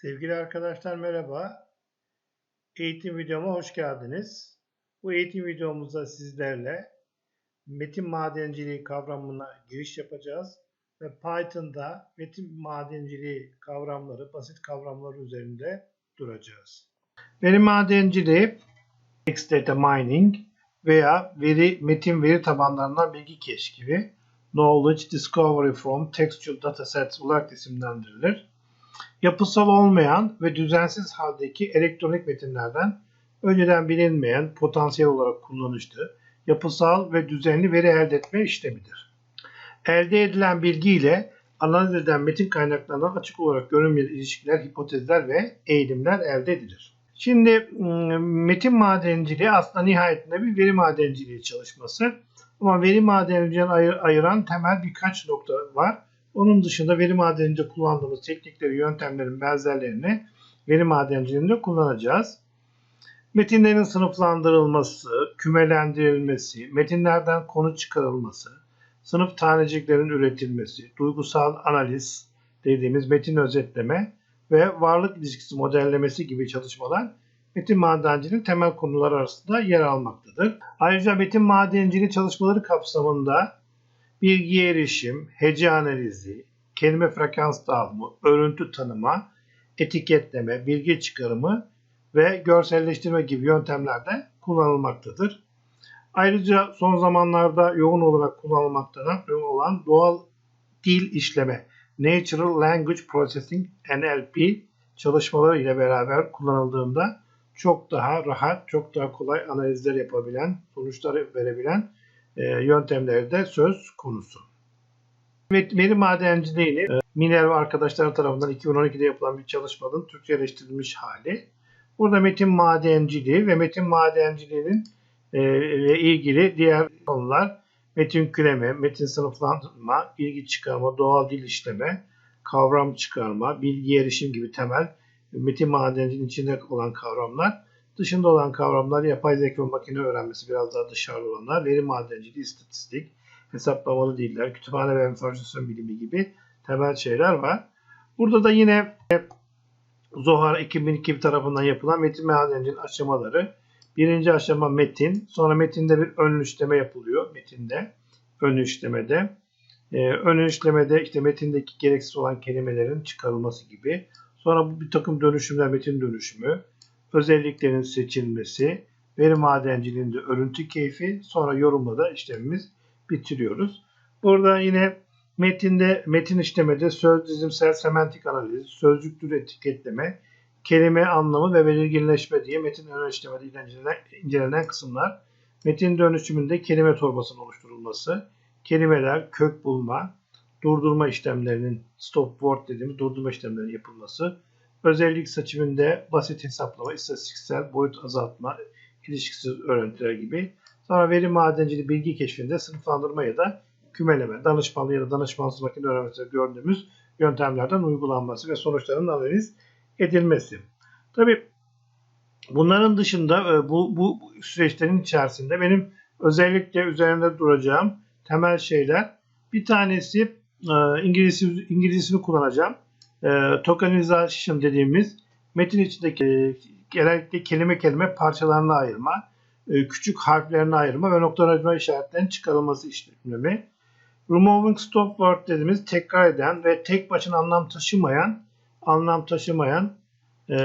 Sevgili arkadaşlar merhaba. Eğitim videoma hoş geldiniz. Bu eğitim videomuzda sizlerle metin madenciliği kavramına giriş yapacağız ve Python'da metin madenciliği kavramları, basit kavramlar üzerinde duracağız. Veri madenciliği, text data mining veya veri metin veri tabanlarından bilgi keş gibi knowledge discovery from textual datasets olarak isimlendirilir yapısal olmayan ve düzensiz haldeki elektronik metinlerden önceden bilinmeyen potansiyel olarak kullanışlı, yapısal ve düzenli veri elde etme işlemidir. Elde edilen bilgi ile analiz edilen metin kaynaklarından açık olarak görünmeyen ilişkiler, hipotezler ve eğilimler elde edilir. Şimdi ıı, metin madenciliği aslında nihayetinde bir veri madenciliği çalışması. Ama veri madenciliğini ayıran temel birkaç nokta var. Onun dışında veri madenciliğinde kullandığımız teknikleri, yöntemlerin benzerlerini veri madenciliğinde kullanacağız. Metinlerin sınıflandırılması, kümelendirilmesi, metinlerden konu çıkarılması, sınıf taneciklerin üretilmesi, duygusal analiz dediğimiz metin özetleme ve varlık ilişkisi modellemesi gibi çalışmalar metin madenciliğinin temel konuları arasında yer almaktadır. Ayrıca metin madenciliği çalışmaları kapsamında bilgi erişim, hece analizi, kelime frekans dağılımı, örüntü tanıma, etiketleme, bilgi çıkarımı ve görselleştirme gibi yöntemlerde kullanılmaktadır. Ayrıca son zamanlarda yoğun olarak kullanılmakta olan doğal dil işleme, Natural Language Processing NLP çalışmaları ile beraber kullanıldığında çok daha rahat, çok daha kolay analizler yapabilen, sonuçları verebilen yöntemleri de söz konusu. Veri madenciliğini e, Miner ve arkadaşları tarafından 2012'de yapılan bir çalışmanın Türkçeleştirilmiş hali. Burada metin madenciliği ve metin madenciliğinin e, ile ilgili diğer konular metin küreme, metin sınıflandırma, bilgi çıkarma, doğal dil işleme, kavram çıkarma, bilgi erişim gibi temel metin madenciliğinin içinde olan kavramlar Dışında olan kavramlar yapay zeka ve makine öğrenmesi biraz daha dışarıda olanlar, veri madenciliği, istatistik, hesaplamalı diller, kütüphane ve enformasyon bilimi gibi temel şeyler var. Burada da yine Zohar 2002 tarafından yapılan metin madenciliğinin aşamaları. Birinci aşama metin. Sonra metinde bir ön işleme yapılıyor. Metinde. Ön işlemede. Ee, ön işlemede işte metindeki gereksiz olan kelimelerin çıkarılması gibi. Sonra bu bir takım dönüşümler, metin dönüşümü özelliklerin seçilmesi, veri madenciliğinde örüntü keyfi, sonra yorumla işlemimiz bitiriyoruz. Burada yine metinde, metin işlemede söz dizimsel semantik analiz, sözcük tür etiketleme, kelime anlamı ve belirginleşme diye metin ön işlemede incelenen, incelenen kısımlar. Metin dönüşümünde kelime torbasının oluşturulması, kelimeler, kök bulma, durdurma işlemlerinin stop word dediğimiz durdurma işlemlerinin yapılması, Özellik seçiminde basit hesaplama, istatistiksel boyut azaltma, ilişkisiz örüntüler gibi. Sonra veri madenciliği bilgi keşfinde sınıflandırma ya da kümeleme, danışmanlı ya da danışmansız makine öğrenmesinde gördüğümüz yöntemlerden uygulanması ve sonuçların analiz edilmesi. Tabi bunların dışında e, bu, bu süreçlerin içerisinde benim özellikle üzerinde duracağım temel şeyler bir tanesi e, İngilizce, İngilizcesini kullanacağım e, tokenization dediğimiz metin içindeki e, genellikle kelime kelime parçalarına ayırma, e, küçük harflerine ayırma ve noktalanma işaretlerinin çıkarılması işlemi. Removing stop word dediğimiz tekrar eden ve tek başına anlam taşımayan anlam taşımayan e,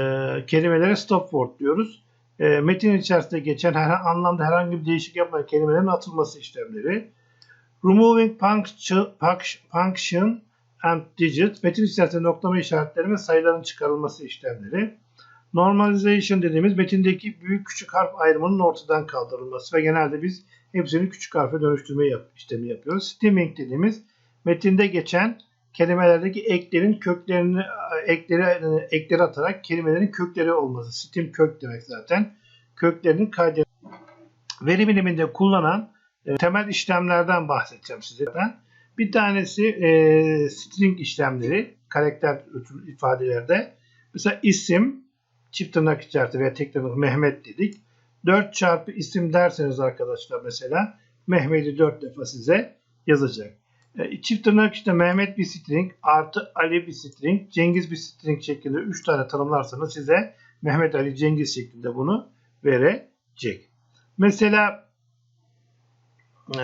kelimelere stop word diyoruz. E, metin içerisinde geçen her anlamda herhangi bir değişik yapmayan kelimelerin atılması işlemleri. Removing function, function and digit, metin içerisinde noklama işaretleri sayıların çıkarılması işlemleri. Normalization dediğimiz metindeki büyük küçük harf ayrımının ortadan kaldırılması ve genelde biz hepsini küçük harfe dönüştürme yap işlemi yapıyoruz. Stemming dediğimiz metinde geçen kelimelerdeki eklerin köklerini ekleri ekleri atarak kelimelerin kökleri olması. Stem kök demek zaten. Köklerinin kaydet veri biliminde kullanan e, temel işlemlerden bahsedeceğim size. Ben. Bir tanesi e, string işlemleri, karakter ifadelerde. Mesela isim, çift tırnak içerisinde veya tek tırnak Mehmet dedik. 4 çarpı isim derseniz arkadaşlar mesela Mehmet'i 4 defa size yazacak. E, çift tırnak işte Mehmet bir string artı Ali bir string, Cengiz bir string şeklinde 3 tane tanımlarsanız size Mehmet Ali Cengiz şeklinde bunu verecek. Mesela e,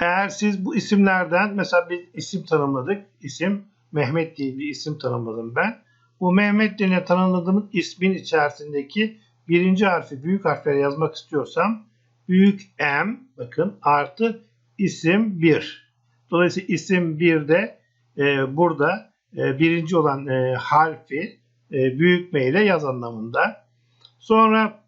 eğer siz bu isimlerden mesela bir isim tanımladık. İsim Mehmet diye bir isim tanımladım ben. Bu Mehmet diye tanımladığımız ismin içerisindeki birinci harfi büyük harflere yazmak istiyorsam büyük M bakın artı isim 1. Dolayısıyla isim 1'de e, burada e, birinci olan e, harfi e, büyük M ile yaz anlamında. Sonra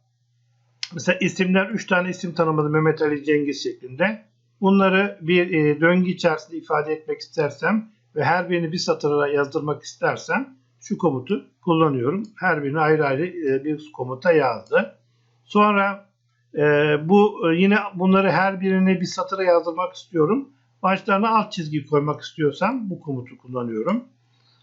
mesela isimler 3 tane isim tanımladı Mehmet Ali Cengiz şeklinde. Bunları bir e, döngü içerisinde ifade etmek istersem ve her birini bir satıra yazdırmak istersem şu komutu kullanıyorum. Her birini ayrı ayrı e, bir komuta yazdı. Sonra e, bu e, yine bunları her birini bir satıra yazdırmak istiyorum. Başlarına alt çizgi koymak istiyorsam bu komutu kullanıyorum.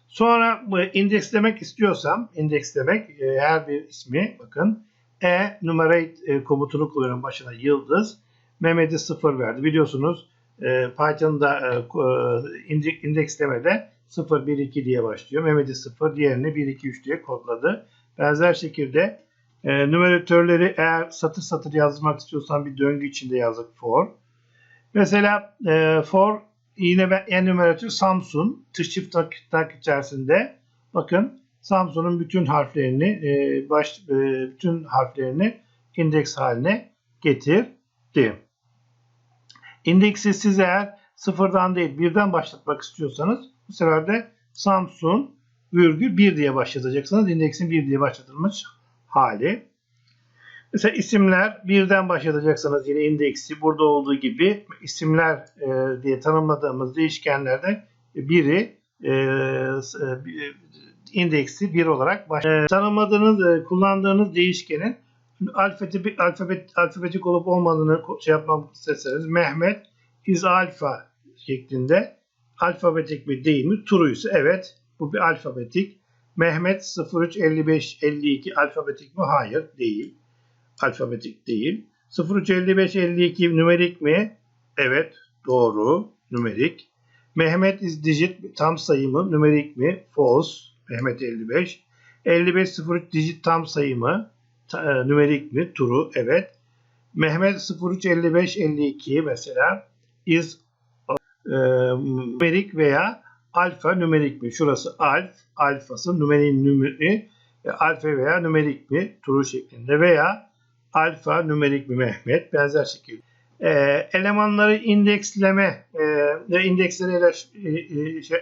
Sonra bu indekslemek istiyorsam indekslemek e, her bir ismi bakın e numarate e, komutunu kullanıyorum başına yıldız. Mehmet'i sıfır verdi. Biliyorsunuz e, Python'da e, indekslemede 0, 1, 2 diye başlıyor. Mehmet'i 0, diğerini 1, 2, 3 diye kodladı. Benzer şekilde e, numaratörleri eğer satır satır yazmak istiyorsan bir döngü içinde yazdık for. Mesela e, for yine ben enumeratör Samsung çift tak içerisinde bakın Samsung'un bütün harflerini e, baş e, bütün harflerini indeks haline getirdi. İndeksi siz eğer sıfırdan değil birden başlatmak istiyorsanız bu sefer de Samsung virgül 1 diye başlatacaksınız. İndeksin 1 diye başlatılmış hali. Mesela isimler birden başlatacaksınız yine indeksi burada olduğu gibi isimler e, diye tanımladığımız değişkenlerde biri e, e, indeksi 1 olarak baş e, tanımladığınız e, kullandığınız değişkenin alfabetik, alfabet, alfabetik olup olmadığını şey yapmak isterseniz Mehmet is alfa şeklinde alfabetik mi değil mi? İse evet bu bir alfabetik. Mehmet 03 55 52 alfabetik mi? Hayır değil. Alfabetik değil. 03 55 52 numerik mi? Evet doğru numerik. Mehmet is digit tam sayı mı? Numerik mi? False. Mehmet 55. 55 03 digit tam sayı mı? E, numerik mi? True. Evet. Mehmet 03 55 52 mesela is e, numerik veya alfa numerik mi? Şurası alf, alfası numerin numeri e, alfa veya numerik mi? True şeklinde veya alfa numerik mi Mehmet? Benzer şekilde. E, elemanları indeksleme e, indekslere eriş, e, e, şey,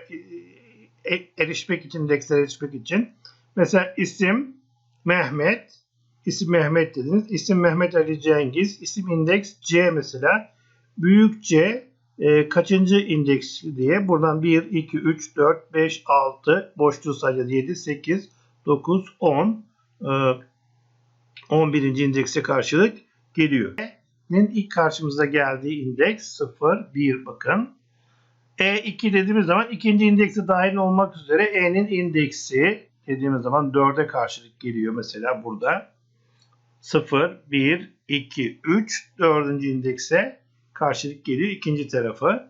erişmek için indekslere erişmek için mesela isim Mehmet isim Mehmet dediniz. İsim Mehmet Ali Cengiz. isim indeks C mesela. Büyük C e, kaçıncı indeks diye buradan 1, 2, 3, 4, 5, 6 boşluğu sayacağız 7, 8, 9, 10 e, 11. indekse karşılık geliyor. E'nin ilk karşımıza geldiği indeks 0, 1 bakın. E2 dediğimiz zaman ikinci indekse dahil olmak üzere E'nin indeksi dediğimiz zaman 4'e karşılık geliyor mesela burada. 0, 1, 2, 3 4. indekse karşılık geliyor ikinci tarafı.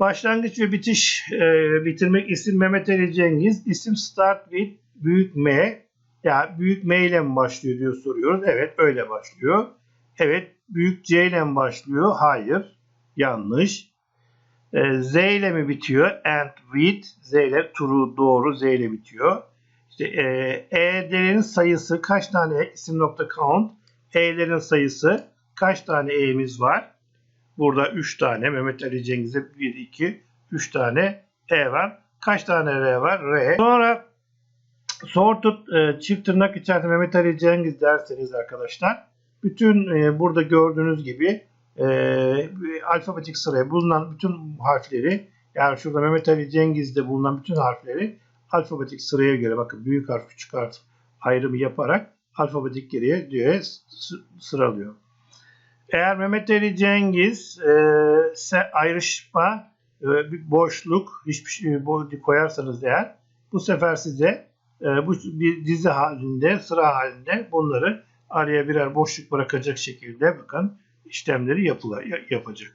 Başlangıç ve bitiş e, bitirmek isim Mehmet Ali Cengiz. İsim start with büyük M. Ya yani büyük M ile mi başlıyor diyor soruyoruz. Evet öyle başlıyor. Evet büyük C ile mi başlıyor? Hayır. Yanlış. E, Z ile mi bitiyor? And with. Z ile true doğru Z ile bitiyor. İşte e, E'lerin sayısı kaç tane isim nokta count? E'lerin sayısı kaç tane E'miz var? Burada 3 tane Mehmet Ali Cengiz'e 1, 2, 3 tane E var. Kaç tane R var? R. Sonra sorted e, çift tırnak içerisinde Mehmet Ali Cengiz derseniz arkadaşlar bütün e, burada gördüğünüz gibi e, alfabetik sıraya bulunan bütün harfleri yani şurada Mehmet Ali Cengiz'de bulunan bütün harfleri alfabetik sıraya göre bakın büyük harf küçük harf ayrımı yaparak alfabetik geriye diye sıralıyor. Eğer Mehmet Ali Cengiz e, ayrışma e, bir boşluk hiçbir şey koyarsanız eğer bu sefer size e, bu bir dizi halinde sıra halinde bunları araya birer boşluk bırakacak şekilde bakın işlemleri yapılar, yapacak.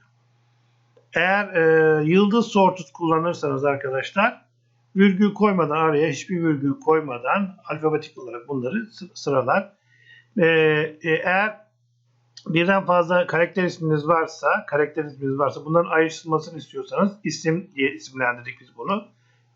Eğer e, yıldız sorted kullanırsanız arkadaşlar virgül koymadan araya hiçbir virgül koymadan alfabetik olarak bunları sıralar. E, e, eğer birden fazla karakter isminiz varsa, karakter isminiz varsa bunların ayrıştırılmasını istiyorsanız isim diye isimlendirdik biz bunu.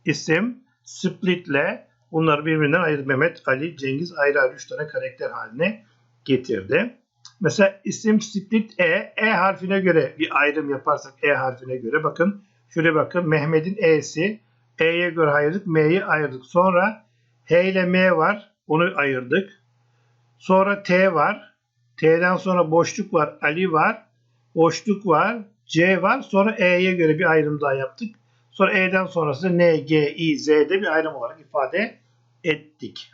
İsim splitle bunları birbirinden ayırdı. Mehmet, Ali, Cengiz ayrı ayrı 3 tane karakter haline getirdi. Mesela isim split E, E harfine göre bir ayrım yaparsak E harfine göre bakın şuraya bakın Mehmet'in E'si E'ye göre ayırdık, M'yi ayırdık. Sonra H ile M var, onu ayırdık. Sonra T var. T'den sonra boşluk var, Ali var. Boşluk var, C var. Sonra E'ye göre bir ayrım daha yaptık. Sonra E'den sonrası N, G, I, Z'de bir ayrım olarak ifade ettik.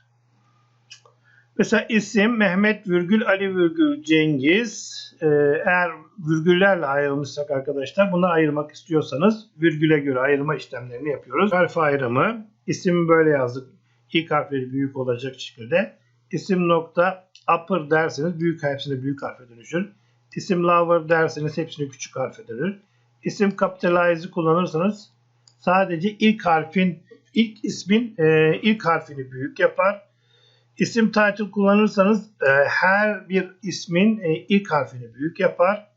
Mesela isim Mehmet virgül Ali virgül Cengiz. Ee, eğer virgüllerle ayrılmışsak arkadaşlar bunu ayırmak istiyorsanız virgüle göre ayırma işlemlerini yapıyoruz. Harf ayrımı. İsim böyle yazdık. İlk harfleri büyük olacak şekilde. İsim nokta upper derseniz büyük hepsini büyük harfe dönüşür. İsim lower derseniz hepsini küçük harfe dönür. İsim capitalize'ı kullanırsanız sadece ilk harfin ilk ismin e, ilk harfini büyük yapar. İsim title kullanırsanız e, her bir ismin e, ilk harfini büyük yapar.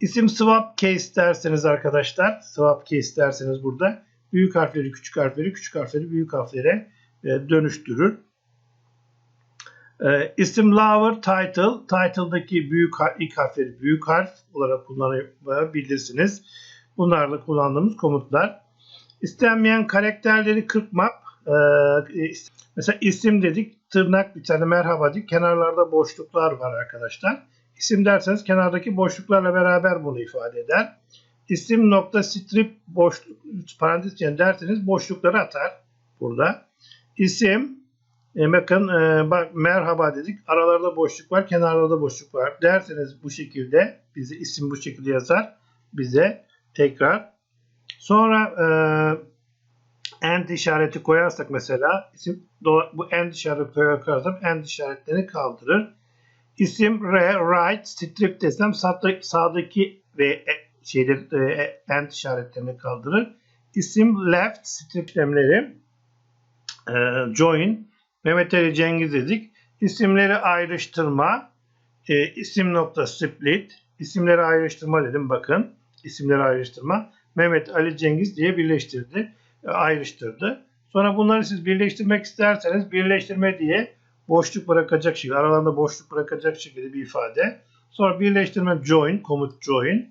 İsim swap case derseniz arkadaşlar, swap case derseniz burada büyük harfleri küçük harfleri, küçük harfleri büyük harflere e, dönüştürür. E, isim lover title, title'daki büyük ilk harfleri büyük harf olarak kullanabilirsiniz. Bunlarla kullandığımız komutlar. İstenmeyen karakterleri kırpmak. E, mesela isim dedik, tırnak bir tane merhaba dedik. Kenarlarda boşluklar var arkadaşlar. İsim derseniz kenardaki boşluklarla beraber bunu ifade eder. İsim nokta strip boşluk parantez içinde derseniz boşlukları atar burada. İsim e, bakın e, bak merhaba dedik. Aralarda boşluk var, kenarlarda boşluk var. Derseniz bu şekilde bize isim bu şekilde yazar. Bize tekrar Sonra e, end işareti koyarsak mesela isim bu end işareti koyarsak end işaretlerini kaldırır. İsim re, right, strip desem sağdaki ve e, şeyler e, end işaretlerini kaldırır. İsim left, strip işlemleri e, join, Mehmet Ali Cengiz dedik. İsimleri ayrıştırma, e, isim nokta split, isimleri ayrıştırma dedim bakın. isimleri ayrıştırma. Mehmet Ali Cengiz diye birleştirdi, e, ayrıştırdı. Sonra bunları siz birleştirmek isterseniz birleştirme diye boşluk bırakacak şekilde, aralarında boşluk bırakacak şekilde bir ifade. Sonra birleştirme join, komut join.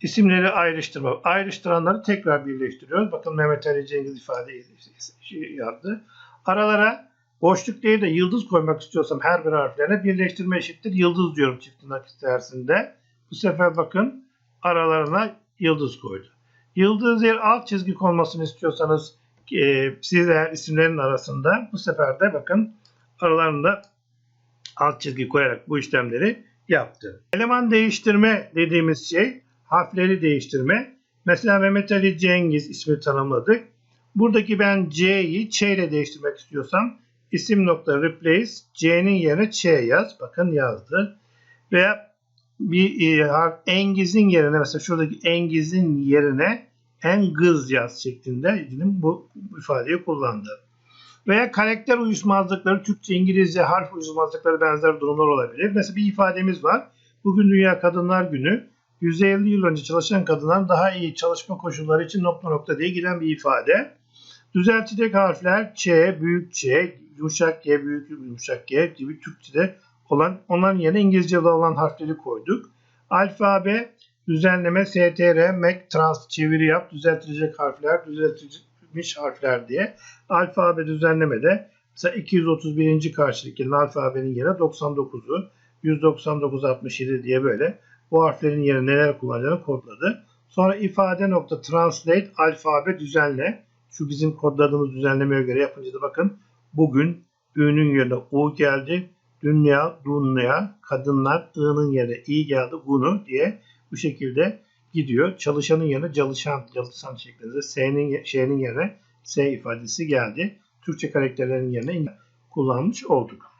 İsimleri ayrıştırma. Ayrıştıranları tekrar birleştiriyoruz. Bakın Mehmet Ali Cengiz ifade şey yaptı. Aralara boşluk değil de yıldız koymak istiyorsam her bir harflerine birleştirme eşittir. Yıldız diyorum çift tırnak içerisinde. Bu sefer bakın aralarına yıldız koydu. Yıldız yer alt çizgi konmasını istiyorsanız e, siz eğer isimlerin arasında bu sefer de bakın aralarında alt çizgi koyarak bu işlemleri yaptı. Eleman değiştirme dediğimiz şey harfleri değiştirme. Mesela Mehmet Ali Cengiz ismi tanımladık. Buradaki ben C'yi Ç ile değiştirmek istiyorsam isim nokta replace C'nin yerine Ç yaz. Bakın yazdı. Veya bir e, engizin yerine mesela şuradaki engizin yerine engız yaz şeklinde bu ifadeyi kullandı. Veya karakter uyuşmazlıkları Türkçe, İngilizce harf uyuşmazlıkları benzer durumlar olabilir. Mesela bir ifademiz var. Bugün Dünya Kadınlar Günü. 150 yıl önce çalışan kadınlar daha iyi çalışma koşulları için nokta nokta diye giden bir ifade. Düzeltilecek harfler Ç, büyük Ç, yumuşak G, büyük yumuşak G gibi Türkçe'de olan onların yerine İngilizce'de olan harfleri koyduk. Alfabe, düzenleme, str, Mac, trans, çeviri yap, düzeltilecek harfler, düzeltilmiş harfler diye. Alfabe düzenlemede mesela 231. karşılık yerine alfabenin yerine 99'u, 199 67 diye böyle bu harflerin yerine neler kullanacağını kodladı. Sonra ifade nokta translate alfabe düzenle. Şu bizim kodladığımız düzenlemeye göre yapınca da bakın bugün ünün yerine u geldi dünya, dünya, kadınlar, ı'nın yerine i geldi, bunu diye bu şekilde gidiyor. Çalışanın yerine çalışan, çalışan şeklinde s'nin şeyinin yerine s ifadesi geldi. Türkçe karakterlerin yerine kullanmış olduk.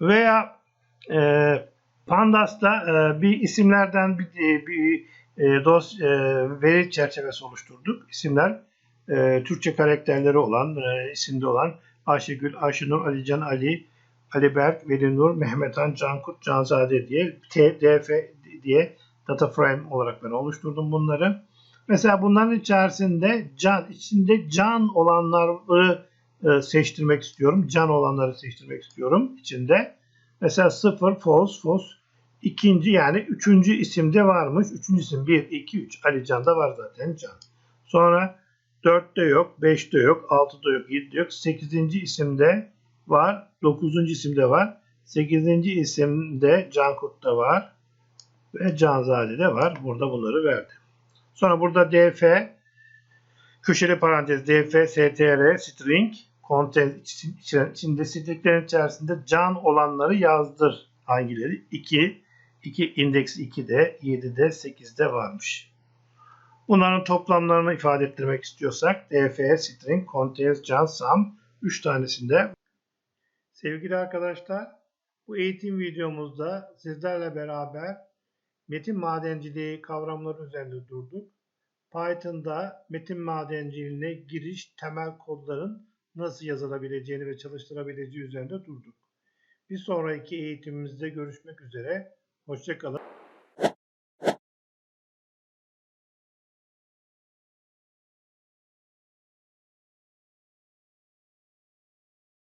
Veya e, Pandas'ta e, bir isimlerden bir, bir e, dos e, veri çerçevesi oluşturduk. İsimler e, Türkçe karakterleri olan, e, isimde olan Ayşegül, Ayşenur, Alican, Ali, Ali Berk, Veli Nur, Mehmetan, Cankut, Canzade diye TDF diye data frame olarak ben oluşturdum bunları. Mesela bunların içerisinde can içinde can olanları e, seçtirmek istiyorum. Can olanları seçtirmek istiyorum içinde. Mesela 0 false false ikinci yani üçüncü isimde varmış. Üçüncü isim 1, 2, 3. Ali Can'da var zaten Can. Sonra 4'te yok, 5'te yok, 6'da yok, 7'de yok. 8. isimde var, 9. isimde var. 8. isimde Cankut'ta var ve Canzade'de var. Burada bunları verdi. Sonra burada df köşeli parantez df str string content içinde stringlerin içerisinde can olanları yazdır. Hangileri? 2 2 indeks 2'de 7'de 8'de varmış. Bunların toplamlarını ifade ettirmek istiyorsak df string contains can sum 3 tanesinde. Sevgili arkadaşlar bu eğitim videomuzda sizlerle beraber metin madenciliği kavramları üzerinde durduk. Python'da metin madenciliğine giriş temel kodların nasıl yazılabileceğini ve çalıştırabileceği üzerinde durduk. Bir sonraki eğitimimizde görüşmek üzere. Hoşçakalın.